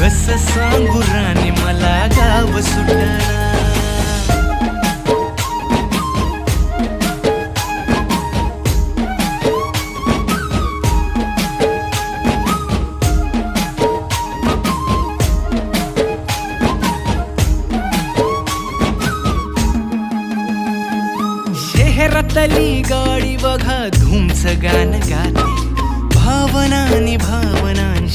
कस सांगू राणी मला गाव सुटणार. शहरातली गाडी बघा धुमच गाणं गाते. भावनानी